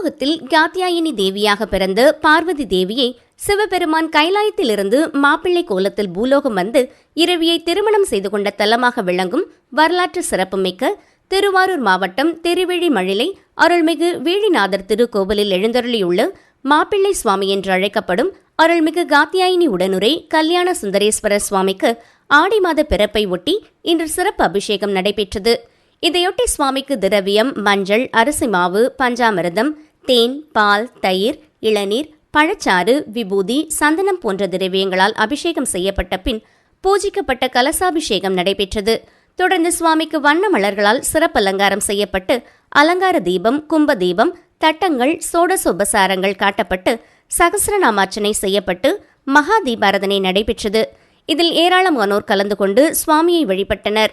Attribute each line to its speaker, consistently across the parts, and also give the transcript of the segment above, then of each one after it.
Speaker 1: பூலோகத்தில் காத்தியாயினி தேவியாக பிறந்த பார்வதி தேவியை சிவபெருமான் கைலாயத்திலிருந்து மாப்பிள்ளை கோலத்தில் பூலோகம் வந்து இரவியை திருமணம் செய்து கொண்ட தலமாக விளங்கும் வரலாற்று சிறப்புமிக்க திருவாரூர் மாவட்டம் திருவிழி மழிலை அருள்மிகு வீழிநாதர் திருக்கோவிலில் எழுந்தருளியுள்ள மாப்பிள்ளை சுவாமி என்று அழைக்கப்படும் அருள்மிகு காத்தியாயினி உடனுரை கல்யாண சுந்தரேஸ்வரர் சுவாமிக்கு ஆடி மாத பிறப்பை ஒட்டி இன்று சிறப்பு அபிஷேகம் நடைபெற்றது. இதையொட்டி சுவாமிக்கு திரவியம் மஞ்சள் அரிசி மாவு பஞ்சாமிரதம் தேன் பால் தயிர் இளநீர் பழச்சாறு விபூதி சந்தனம் போன்ற திரவியங்களால் அபிஷேகம் செய்யப்பட்ட பின் பூஜிக்கப்பட்ட கலசாபிஷேகம் நடைபெற்றது. தொடர்ந்து சுவாமிக்கு வண்ண மலர்களால் சிறப்பு அலங்காரம் செய்யப்பட்டு அலங்கார தீபம் கும்ப தீபம் தட்டங்கள் சோடசோபசாரங்கள் காட்டப்பட்டு சகசிரநாமார்ச்சனை செய்யப்பட்டு மகா தீபாரதனை நடைபெற்றது. இதில் ஏராளமானோர் கலந்து கொண்டு சுவாமியை வழிபட்டனர்.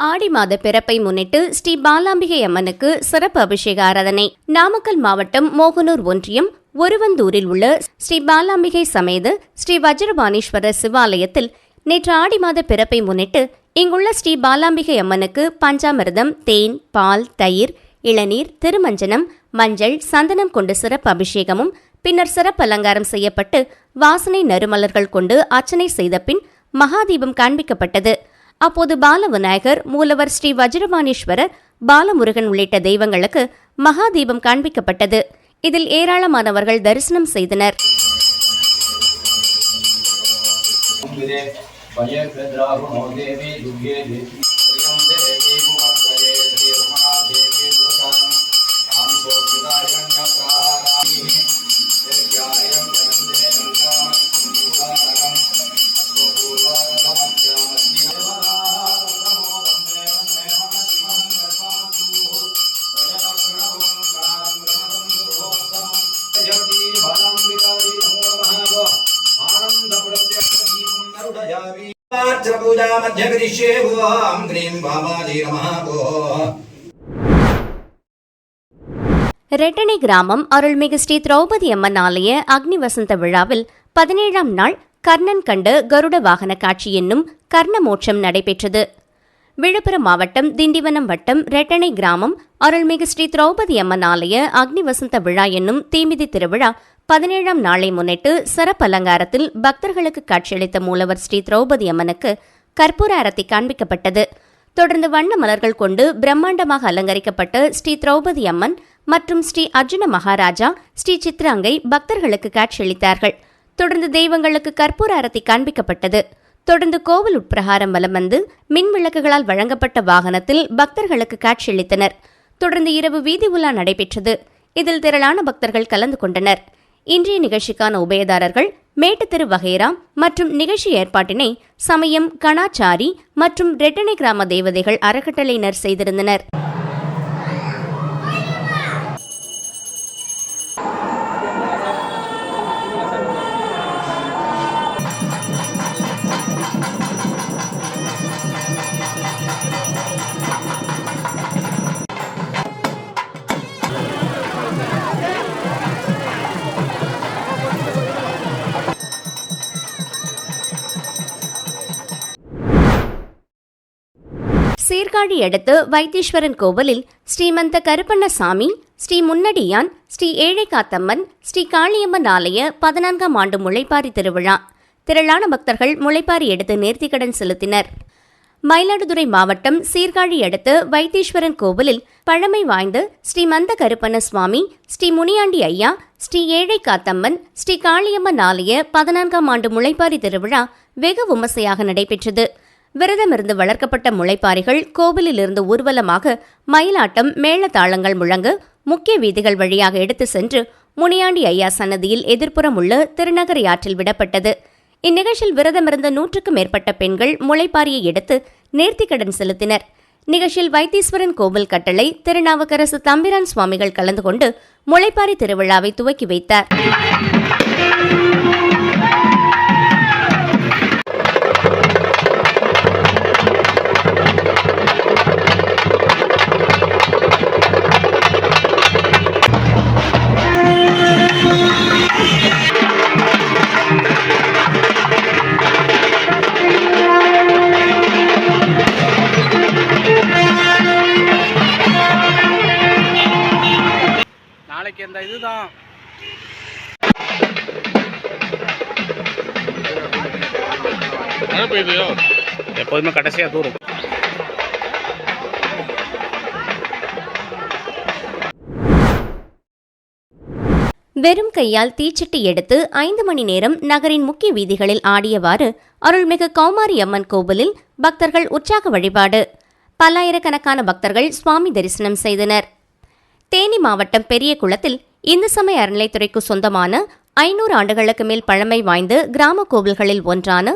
Speaker 1: ஆடி மாத பிறப்பை முன்னிட்டு ஸ்ரீ பாலாம்பிகை அம்மனுக்கு சிறப்பு அபிஷேக ஆராதனை. நாமக்கல் மாவட்டம் மோகனூர் ஒன்றியம் ஒருவந்தூரில் உள்ள ஸ்ரீ பாலாம்பிகை சமேத ஸ்ரீ வஜ்ரபாணீஸ்வரர் சிவாலயத்தில் நேற்று ஆடி மாத பிறப்பை முன்னிட்டு இங்குள்ள ஸ்ரீ பாலாம்பிகை அம்மனுக்கு பஞ்சாமிர்தம் தேன் பால் தயிர் இளநீர் திருமஞ்சனம் மஞ்சள் சந்தனம் கொண்டு சிறப்பு அபிஷேகமும் பின்னர் சிறப்பு அலங்காரம் செய்யப்பட்டு வாசனை நறுமலர்கள் கொண்டு அர்ச்சனை செய்த பின் மகாதீபம் காண்பிக்கப்பட்டது. அப்போது பாலவிநாயகர் மூலவர் ஸ்ரீ வஜ்ரபாணீஸ்வரர் பாலமுருகன் உள்ளிட்ட தெய்வங்களுக்கு மகாதீபம் காண்பிக்கப்பட்டது. இதில் ஏராளமானவர்கள் தரிசனம் செய்தனர். ரெட்டணி கிராமம் அருள்மிகு ஸ்ரீ திரௌபதி அம்மன் ஆலய அக்னி வசந்த விழாவில் பதினேழாம் நாள் கர்ணன் கண்டு கருட வாகன காட்சி என்னும் கர்ணமோட்சம் நடைபெற்றது விழுப்புரம் மாவட்டம் திண்டிவனம் வட்டம் ரெட்டனை கிராமம் அருள்மிகு ஸ்ரீ திரௌபதி அம்மன் ஆலய அக்னி வசந்த விழா என்னும் தீமிதி திருவிழா பதினேழாம் நாளை முன்னிட்டு சிறப்பு அலங்காரத்தில் பக்தர்களுக்கு காட்சியளித்த மூலவர் ஸ்ரீ திரௌபதி அம்மனுக்கு கற்பூர அரத்தி காண்பிக்கப்பட்டது. தொடர்ந்து வண்ண மலர்கள் கொண்டு பிரம்மாண்டமாக அலங்கரிக்கப்பட்ட ஸ்ரீ திரௌபதி அம்மன் மற்றும் ஸ்ரீ அர்ஜுன மகாராஜா ஸ்ரீ சித்ராங்கை பக்தர்களுக்கு காட்சியளித்தார்கள். தொடர்ந்து தெய்வங்களுக்கு கற்பூர அரத்தி காண்பிக்கப்பட்டது. தொடர்ந்து கோவில் உட்பிரகாரம் வலம் வந்து மின் விளக்குகளால் வழங்கப்பட்ட வாகனத்தில் பக்தர்களுக்கு காட்சியளித்தனர் தொடர்ந்து இரவு வீதி உலா நடைபெற்றது. இதில் திரளான பக்தர்கள் கலந்து கொண்டனர். இன்றைய நிகழ்ச்சிக்கான உபயதாரர்கள் மேட்டுத்தெரு வகைராம் மற்றும் நிகழ்ச்சி ஏற்பாட்டினை சமயம் கணாச்சாரி மற்றும் ரெட்டனை கிராம தேவதைகள் அறக்கட்டளையினர் செய்திருந்தனர். சீர்காழி அடுத்து வைத்தீஸ்வரன் கோவிலில் ஸ்ரீமந்த கருப்பண்ணசாமி ஸ்ரீ முன்னடியான் ஸ்ரீ ஏழைக்காத்தம்மன் ஸ்ரீ காளியம்மன் ஆலய பதினான்காம் ஆண்டு முளைப்பாரி திருவிழா. திரளான பக்தர்கள் முளைப்பாரி எடுத்து நேர்த்திக்கடன் செலுத்தினர். மயிலாடுதுறை மாவட்டம் சீர்காழி அடுத்து வைத்தீஸ்வரன் கோவிலில் பழமை வாய்ந்த ஸ்ரீ மந்த கருப்பண்ண சுவாமி ஸ்ரீ முனியாண்டி ஐயா ஸ்ரீ ஏழை காத்தம்மன் ஸ்ரீ காளியம்மன் ஆலய பதினான்காம் ஆண்டு முளைப்பாரி திருவிழா வெகு விமர்சையாக நடைபெற்றது. விரதமிருந்து வளர்க்கப்பட்ட முளைப்பாரிகள் கோவிலிலிருந்து ஊர்வலமாக மயிலாட்டம் மேளதாளங்கள் முழங்க முக்கிய வீதிகள் வழியாக எடுத்து சென்று முனியாண்டி ஐயா சன்னதியில் எதிர்ப்புறம் உள்ள திருநகரி ஆற்றில் விடப்பட்டது. இந்நிகழ்ச்சியில் விரதமிருந்த நூற்றுக்கும் மேற்பட்ட பெண்கள் முளைப்பாரியை எடுத்து நேர்த்திக்கடன் செலுத்தினர். நிகழ்ச்சியில் வைத்தீஸ்வரன் கோவில் கட்டளை திருநாவுக்கரசு தம்பிரான் சுவாமிகள் கலந்து கொண்டு முளைப்பாரி திருவிழாவை துவக்கி வைத்தார்.
Speaker 2: எப்போதுமே கடைசியாக தூரும்
Speaker 1: வெறும் கையால் தீச்சட்டி எடுத்து ஐந்து மணி நேரம் நகரின் முக்கிய வீதிகளில் ஆடியவாறு அருள்மிகு கௌமாரி அம்மன் கோவிலில் பக்தர்கள் உற்சாக வழிபாடு. பல்லாயிரக்கணக்கான பக்தர்கள் சுவாமி தரிசனம் செய்தனர். தேனி மாவட்டம் பெரிய குளத்தில் இந்து சமய அறநிலைத்துறைக்கு சொந்தமான ஐநூறு ஆண்டுகளுக்கு மேல் பழமை வாய்ந்த கிராம கோவில்களில் ஒன்றான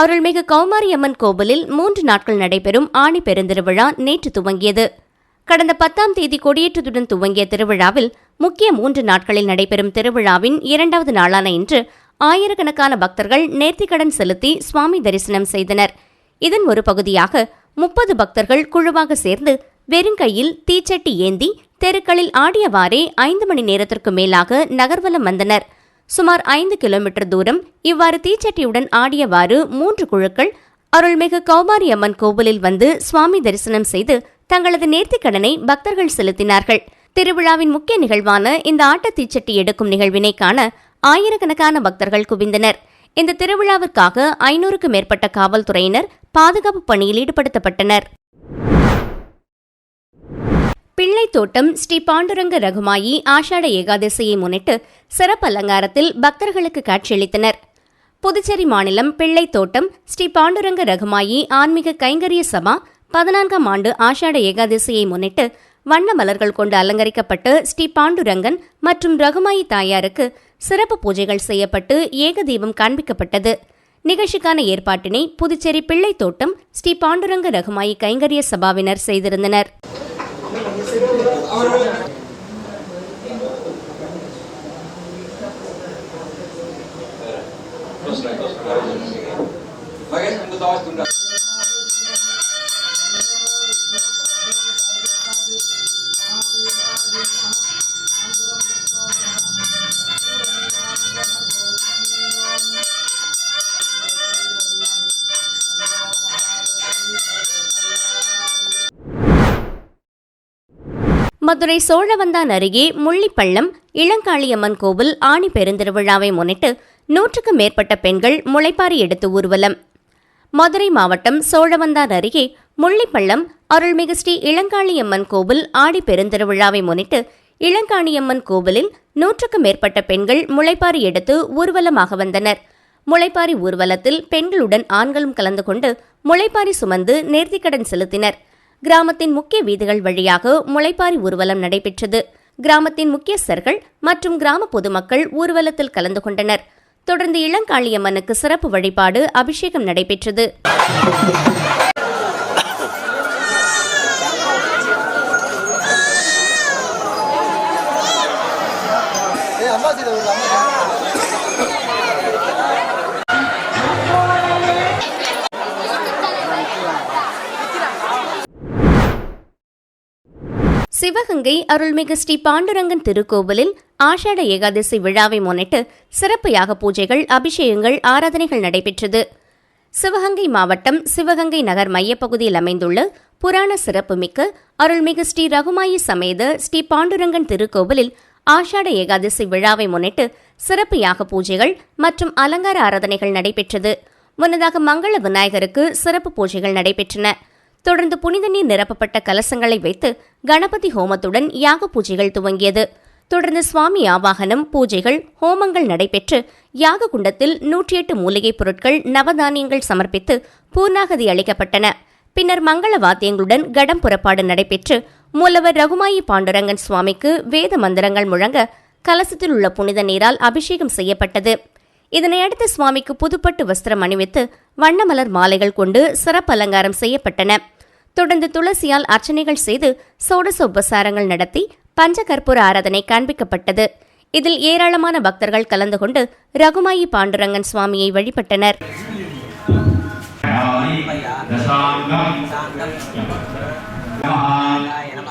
Speaker 1: அருள்மிகு கௌமாரியம்மன் கோவிலில் மூன்று நாட்கள் நடைபெறும் ஆணி பெருந்திருவிழா நேற்று துவங்கியது. கடந்த பத்தாம் தேதி கொடியேற்றத்துடன் துவங்கிய திருவிழாவில் முக்கிய மூன்று நாட்களில் நடைபெறும் திருவிழாவின் இரண்டாவது நாளான இன்று ஆயிரக்கணக்கான பக்தர்கள் நேர்த்திக்கடன் செலுத்தி சுவாமி தரிசனம் செய்தனர். இதன் ஒரு பகுதியாக முப்பது பக்தர்கள் குழுவாக சேர்ந்து வெறுங்கையில் தீச்சட்டி ஏந்தி தெருக்களில் ஆடியவாறே ஐந்து மணி நேரத்திற்கு மேலாக நகர்வலம் வந்தனர். சுமார் ஐந்து கிலோமீட்டர் தூரம் இவ்வாறு தீச்சட்டியுடன் ஆடியவாறு மூன்று குழுக்கள் அருள்மிகு கௌமாரி அம்மன் கோவிலில் வந்து சுவாமி தரிசனம் செய்து தங்களது நேர்த்திக்கடனை பக்தர்கள் செலுத்தினார்கள். திருவிழாவின் முக்கிய நிகழ்வான இந்த ஆட்ட தீச்சட்டி எடுக்கும் நிகழ்வினை காண ஆயிரக்கணக்கான பக்தர்கள் குவிந்தனர். இந்த திருவிழாவிற்காக ஐநூறுக்கும் மேற்பட்ட காவல்துறையினர் பாதுகாப்பு பணியில் ஈடுபடுத்தப்பட்டனர். பிள்ளைத்தோட்டம் ஸ்ரீ பாண்டுரங்க ரகுமாயி ஆஷாட ஏகாதசியை முன்னிட்டு சிறப்பு அலங்காரத்தில் பக்தர்களுக்கு காட்சியளித்தனர். புதுச்சேரி மாநிலம் பிள்ளைத்தோட்டம் ஸ்ரீ பாண்டுரங்க ரகுமாயி ஆன்மீக கைங்கரிய சபா பதினான்காம் ஆண்டு ஆஷாட ஏகாதசியை முன்னிட்டு வண்ண மலர்கள் கொண்டு அலங்கரிக்கப்பட்டு ஸ்ரீ பாண்டுரங்கன் மற்றும் ரகுமாயி தாயாருக்கு சிறப்பு பூஜைகள் செய்யப்பட்டு ஏகதீபம் காண்பிக்கப்பட்டது. நிகழ்ச்சிக்கான ஏற்பாட்டினை புதுச்சேரி பிள்ளைத்தோட்டம் ஸ்ரீ பாண்டுரங்க ரகுமாயி கைங்கரிய சபாவினர் செய்திருந்தனர்.
Speaker 3: Just like
Speaker 1: மதுரை சோழவந்தான் அருகே முள்ளிப்பள்ளம் இளங்காளியம்மன் கோவில் ஆணி பெருந்திருவிழாவை முன்னிட்டு நூற்றுக்கு மேற்பட்ட பெண்கள் முளைப்பாரி எடுத்து ஊர்வலம். மதுரை மாவட்டம் சோழவந்தான் அருகே முள்ளிப்பள்ளம் அருள்மிகு ஸ்ரீ இளங்காளியம்மன் கோவில் ஆடி பெருந்திருவிழாவை முன்னிட்டு இளங்காணியம்மன் கோவிலில் நூற்றுக்கு மேற்பட்ட பெண்கள் முளைப்பாரி எடுத்து ஊர்வலமாக வந்தனர். முளைப்பாரி ஊர்வலத்தில் பெண்களுடன் ஆண்களும் கலந்து கொண்டு முளைப்பாரி சுமந்து நேர்த்திக்கடன் செலுத்தினர். கிராமத்தின் முக்கிய வீதிகள் வழியாக முளைப்பாரி ஊர்வலம் நடைபெற்றது. கிராமத்தின் முக்கியஸ்தர்கள் மற்றும் கிராம பொதுமக்கள் ஊர்வலத்தில் கலந்து கொண்டனர். தொடர்ந்து இளங்காளியம்மனுக்கு சிறப்பு வழிபாடு அபிஷேகம் நடைபெற்றது. சிவகங்கை அருள்மிகு ஸ்ரீ பாண்டுரங்கன் திருக்கோவிலில் ஆஷாட ஏகாதசி விழாவை முன்னிட்டு சிறப்பு யாக பூஜைகள் அபிஷேகங்கள் ஆராதனைகள் நடைபெற்றது. சிவகங்கை மாவட்டம் சிவகங்கை நகர் மையப்பகுதியில் அமைந்துள்ள புராண சிறப்புமிக்க அருள்மிகு ஸ்ரீ ரகுமாயி சமேத ஸ்ரீ பாண்டுரங்கன் திருக்கோவிலில் ஆஷாட ஏகாதசி விழாவை முன்னிட்டு சிறப்பு யாக பூஜைகள் மற்றும் அலங்கார ஆராதனைகள் நடைபெற்றது. முன்னதாக மங்கள விநாயகருக்கு சிறப்பு பூஜைகள் நடைபெற்றன. தொடர்ந்து புனித நீர் நிரப்பப்பட்ட கலசங்களை வைத்து கணபதி ஹோமத்துடன் யாக பூஜைகள் துவங்கியது. தொடர்ந்து சுவாமி ஆவாகனம் பூஜைகள் ஹோமங்கள் நடைபெற்று யாக குண்டத்தில் நூற்றி எட்டு மூலிகைப் பொருட்கள் நவதானியங்கள் சமர்ப்பித்து பூர்ணாகதி அளிக்கப்பட்டன. பின்னர் மங்கள வாத்தியங்களுடன் கடம் புறப்பாடு நடைபெற்று மூலவர் ரகுமாயி பாண்டுரங்கன் சுவாமிக்கு வேத மந்திரங்கள் முழங்க கலசத்தில் உள்ள புனித நீரால் அபிஷேகம் செய்யப்பட்டது. இதனையடுத்து சுவாமிக்கு புதுப்பட்டு வஸ்திரம் அணிவித்து வண்ணமலர் மாலைகள் கொண்டு சிறப்பு அலங்காரம் செய்யப்பட்டன. தொடர்ந்து துளசியால் அர்ச்சனைகள் செய்து சோடச உபசாரங்கள் நடத்தி பஞ்சகற்பூர ஆராதனை காண்பிக்கப்பட்டது. இதில் ஏராளமான பக்தர்கள் கலந்து கொண்டு ரகுமாயி பாண்டுரங்கன் சுவாமியை வழிபட்டனர்.
Speaker 4: ஆயிரம்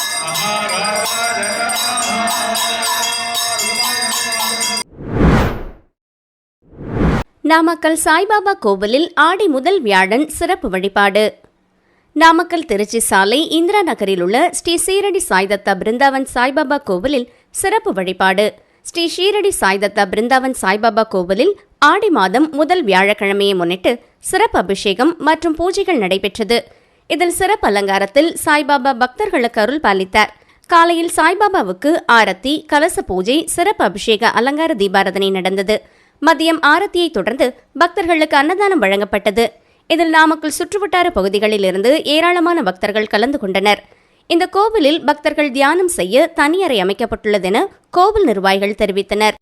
Speaker 1: நாமக்கல் சாய்பாபா கோவிலில் ஆடி முதல் வியாழன் சிறப்பு வழிபாடு. நாமக்கல் திருச்சி சாலை இந்திரா நகரில் உள்ள ஸ்ரீ சீரடி சாய்தத்தா பிருந்தாவன் சாய்பாபா கோவிலில் சிறப்பு வழிபாடு. ஸ்ரீ ஷீரடி சாய்தத்தா பிருந்தாவன் சாய்பாபா கோவிலில் ஆடி மாதம் முதல் வியாழக்கிழமையை முன்னிட்டு சிறப்பு அபிஷேகம் மற்றும் பூஜைகள் நடைபெற்றது. இதில் சிறப்பு அலங்காரத்தில் சாய்பாபா பக்தர்களுக்கு அருள் பாலித்தார் காலையில் சாய்பாபாவுக்கு ஆரத்தி கலச பூஜை சிறப்பு அபிஷேக அலங்கார தீபாரதனை நடந்தது. மதியம் ஆரத்தியை தொடர்ந்து பக்தர்களுக்கு அன்னதானம் வழங்கப்பட்டது. இதில் நாமக்கல் சுற்றுவட்டார பகுதிகளில் இருந்து ஏராளமான பக்தர்கள் கலந்து கொண்டனர். இந்த கோவிலில் பக்தர்கள் தியானம் செய்ய தனியறை அமைக்கப்பட்டுள்ளதென கோவில் நிர்வாகிகள் தெரிவித்தனர்.